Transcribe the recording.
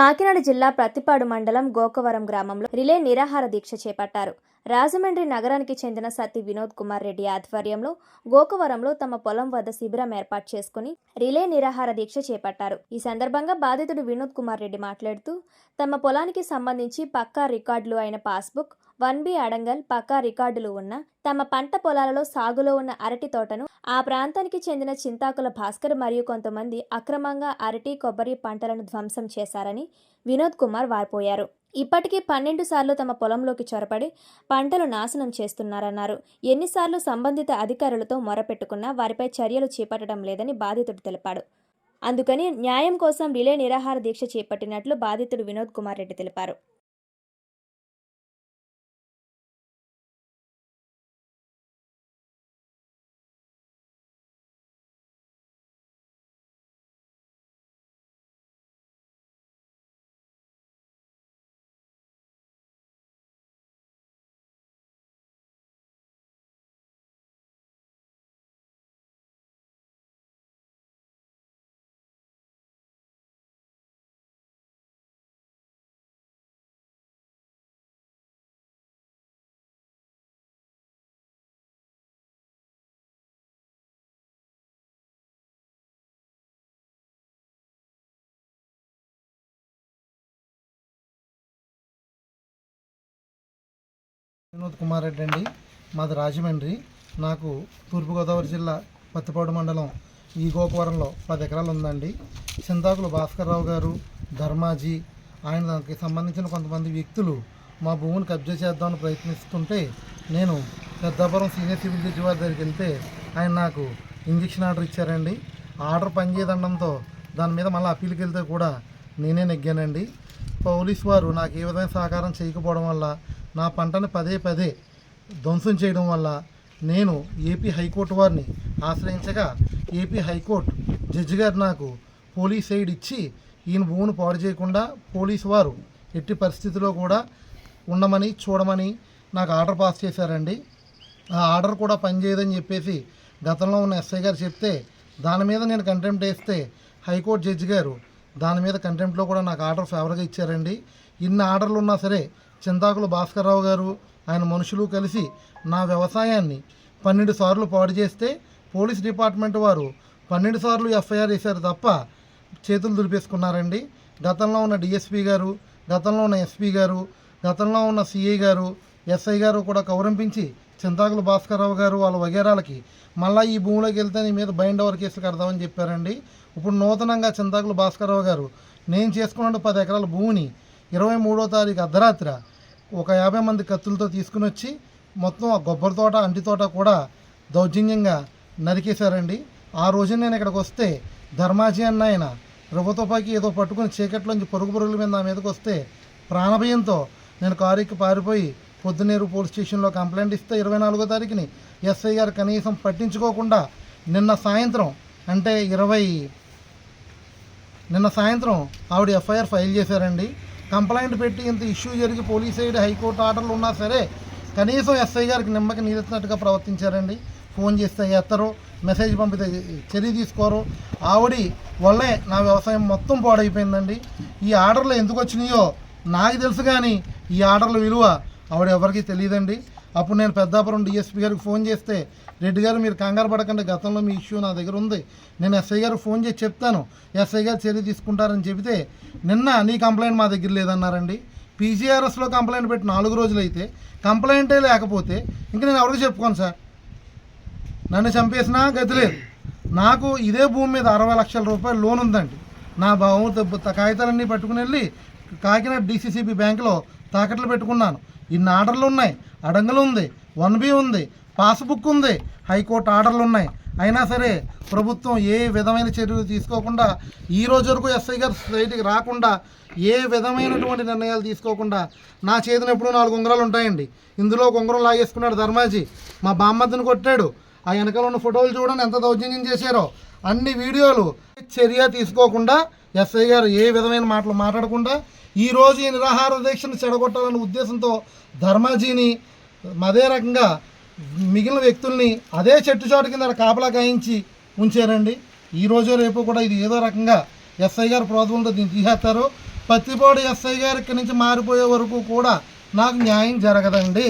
కాకినాడ జిల్లా ప్రతిపాడు మండలం గోకవరం గ్రామంలో రిలే నిరాహార దీక్ష చేపట్టారు. రాజమండ్రి నగరానికి చెందిన సతి వినోద్ కుమార్ రెడ్డి ఆధ్వర్యంలో గోకవరంలో తమ పొలం వద్ద శిబిరం ఏర్పాటు చేసుకుని రిలే నిరాహార దీక్ష చేపట్టారు. ఈ సందర్భంగా బాధితుడు వినోద్ కుమార్ రెడ్డి మాట్లాడుతూ తమ పొలానికి సంబంధించి పక్కా రికార్డులు అయిన పాస్బుక్ వన్ బి అడంగల్ పక్కా రికార్డులు ఉన్న తమ పంట పొలాలలో సాగులో ఉన్న అరటి తోటను ఆ ప్రాంతానికి చెందిన చింతాకుల భాస్కర్ మరియు కొంతమంది అక్రమంగా అరటి కొబ్బరి పంటలను ధ్వంసం చేశారని వినోద్ కుమార్ వారిపోయారు. ఇప్పటికీ పన్నెండు సార్లు తమ పొలంలోకి చొరబడి పంటలు నాశనం చేస్తున్నారన్నారు. ఎన్నిసార్లు సంబంధిత అధికారులతో మొరపెట్టుకున్నా వారిపై చర్యలు చేపట్టడం లేదని బాధితుడు తెలిపాడు. అందుకని న్యాయం కోసం రిలే నిరాహార దీక్ష చేపట్టినట్లు బాధితుడు వినోద్ కుమార్ రెడ్డి తెలిపారు. వినోద్ కుమార్ రెడ్డి అండి మాది రాజమండ్రి. నాకు తూర్పుగోదావరి జిల్లా పత్తిపాడు మండలం ఈ గోకవరంలో పది ఎకరాలు ఉందండి చింతాకులు భాస్కర్రావు గారు ధర్మాజీ ఆయన దానికి సంబంధించిన కొంతమంది వ్యక్తులు మా భూమిని కబ్జా చేద్దామని ప్రయత్నిస్తుంటే నేను పెద్దాపురం సీనియర్ సివిల్ జడ్జి వారి దగ్గరికి వెళ్తే ఆయన నాకు ఇంజక్షన్ ఆర్డర్ ఇచ్చారండి. ఆర్డర్ పనిచేయదండంతో దాని మీద మళ్ళీ అప్పీల్కి వెళ్తే కూడా నేనే నెగ్గానండి. పోలీస్ వారు నాకు ఏ విధమైన సహకారం చేయకపోవడం వల్ల నా పంటను పదే పదే ధ్వంసం చేయడం వల్ల నేను ఏపీ హైకోర్టు వారిని ఆశ్రయించగా ఏపీ హైకోర్టు జడ్జి గారు నాకు పోలీస్ సైడ్ ఇచ్చి ఈయన భూమిని పాడు చేయకుండా పోలీసు వారు ఎట్టి పరిస్థితిలో కూడా ఉండమని చూడమని నాకు ఆర్డర్ పాస్ చేశారండి. ఆ ఆర్డర్ కూడా పనిచేయదని చెప్పేసి గతంలో ఉన్న ఎస్ఐ గారు చెప్తే దాని మీద నేను కంటెంప్ట్ వేస్తే హైకోర్టు జడ్జి గారు దాని మీద కంటెంప్ట్లో కూడా నాకు ఆర్డర్ ఫేవర్గా ఇచ్చారండి. ఇన్ని ఆర్డర్లు ఉన్నా సరే చింతాకులు భాస్కర్రావు గారు ఆయన మనుషులు కలిసి నా వ్యవసాయాన్ని పన్నెండు సార్లు పాడు చేస్తే పోలీస్ డిపార్ట్మెంట్ వారు పన్నెండు సార్లు ఎఫ్ఐఆర్ వేశారు తప్ప చేతులు దులిపేసుకున్నారండి. గతంలో ఉన్న డిఎస్పీ గారు గతంలో ఉన్న ఎస్పీ గారు గతంలో ఉన్న సిఐ గారు ఎస్ఐ గారు కూడా కౌరంపించి చింతాకులు భాస్కర్రావు గారు వాళ్ళ వగేరాలకి మళ్ళీ ఈ భూమిలోకి వెళ్తే నీ మీద బైండ్ ఓవర్ కేసులు కడదామని చెప్పారండి. ఇప్పుడు నూతనంగా చింతాకులు భాస్కర్రావు గారు నేను చేసుకున్న పది ఎకరాల భూమిని ఇరవై మూడో తారీఖు అర్ధరాత్రి ఒక యాభై మంది కత్తులతో తీసుకుని వచ్చి మొత్తం ఆ కొబ్బరి తోట అంటి తోట కూడా దౌర్జన్యంగా నరికేశారండి. ఆ రోజు నేను ఇక్కడికి వస్తే ధర్మాజీ అన్న ఆయన ప్రభుత్వపాకి ఏదో పట్టుకుని చీకట్లోంచి పరుగు పరుగుల మీద నా మీదకి వస్తే ప్రాణభయంతో నేను కారుకి పారిపోయి పొద్దునేరు పోలీస్ స్టేషన్లో కంప్లైంట్ ఇస్తే ఇరవై నాలుగో తారీఖుని ఎస్ఐ గారు కనీసం పట్టించుకోకుండా నిన్న సాయంత్రం అంటే ఇరవై నిన్న సాయంత్రం ఆవిడ ఎఫ్ఐఆర్ ఫైల్ చేశారండి. కంప్లైంట్ పెట్టి ఇంత ఇష్యూ జరిగి పోలీస్ సైడ్ హైకోర్టు ఆర్డర్లు ఉన్నా సరే కనీసం ఎస్ఐ గారికి నిమ్మకి నీరెత్తినట్టుగా ప్రవర్తించారండి. ఫోన్ చేస్తే ఎత్తరు మెసేజ్ పంపితే చర్య తీసుకోరు. ఆవిడి వల్లే నా వ్యవసాయం మొత్తం పాడైపోయిందండి. ఈ ఆర్డర్లు ఎందుకు వచ్చినాయో నాకు తెలుసు కానీ ఈ ఆర్డర్ల విలువ ఆవిడ ఎవరికీ తెలియదండి. అప్పుడు నేను పెద్దాపురం డిఎస్పీ గారికి ఫోన్ చేస్తే రెడ్డి గారు మీరు కంగారు పడకండి గతంలో మీ ఇష్యూ నా దగ్గర ఉంది. నేను ఎస్ఐ గారు ఫోన్ చేసి చెప్తాను. ఎస్ఐ గారు చర్య తీసుకుంటారని చెబితే నిన్న నీ కంప్లైంట్ మా దగ్గర లేదన్నారండి. పీజీఆర్ఎస్లో కంప్లైంట్ పెట్టి నాలుగు రోజులు అయితే కంప్లైంటే లేకపోతే ఇంక నేను ఎవరికి చెప్పుకోను సార్? నన్ను చంపేసినా గతి లేదు. నాకు ఇదే భూమి మీద అరవై లక్షల రూపాయలు లోన్ ఉందండి. నా భావం కాగితాలన్నీ పట్టుకుని వెళ్ళి కాకినాడ డీసీసీబీ బ్యాంకులో తాకట్లు పెట్టుకున్నాను. ఇన్ని ఆర్డర్లు ఉన్నాయి. అడంగులు ఉంది. వన్ బి ఉంది. పాస్బుక్ ఉంది. హైకోర్టు ఆర్డర్లు ఉన్నాయి. అయినా సరే ప్రభుత్వం ఏ విధమైన చర్యలు తీసుకోకుండా ఈ రోజు వరకు ఎస్ఐ గారు సైట్కి రాకుండా ఏ విధమైనటువంటి నిర్ణయాలు తీసుకోకుండా నా చేతిని ఎప్పుడూ నాలుగు ఉంగరాలు ఉంటాయండి. ఇందులో ఒక ఉంగరం లాగేసుకున్నాడు ధర్మాజీ. మా బామ్మద్దని కొట్టాడు. ఆ వెనకాల ఉన్న ఫోటోలు చూడండి ఎంత దౌర్జన్యం చేశారో. అన్ని వీడియోలు చర్య తీసుకోకుండా ఎస్ఐ గారు ఏ విధమైన మాటలు మాట్లాడకుండా ఈరోజు ఈ నిరాహార దీక్షను చెడగొట్టాలనే ఉద్దేశంతో ధర్మాజీని అదే రకంగా మిగిలిన వ్యక్తుల్ని అదే చెట్టు చాటు కింద కాపలా కాయించి ఉంచారండి. ఈ రోజు రేపు కూడా ఇది ఏదో రకంగా ఎస్ఐ గారు ప్రోత్సాహంతో దీన్ని తీసేస్తారు. పత్తిపాడు ఎస్ఐ గారి ఇక్కడి నుంచి మారిపోయే వరకు కూడా నాకు న్యాయం జరగదండి.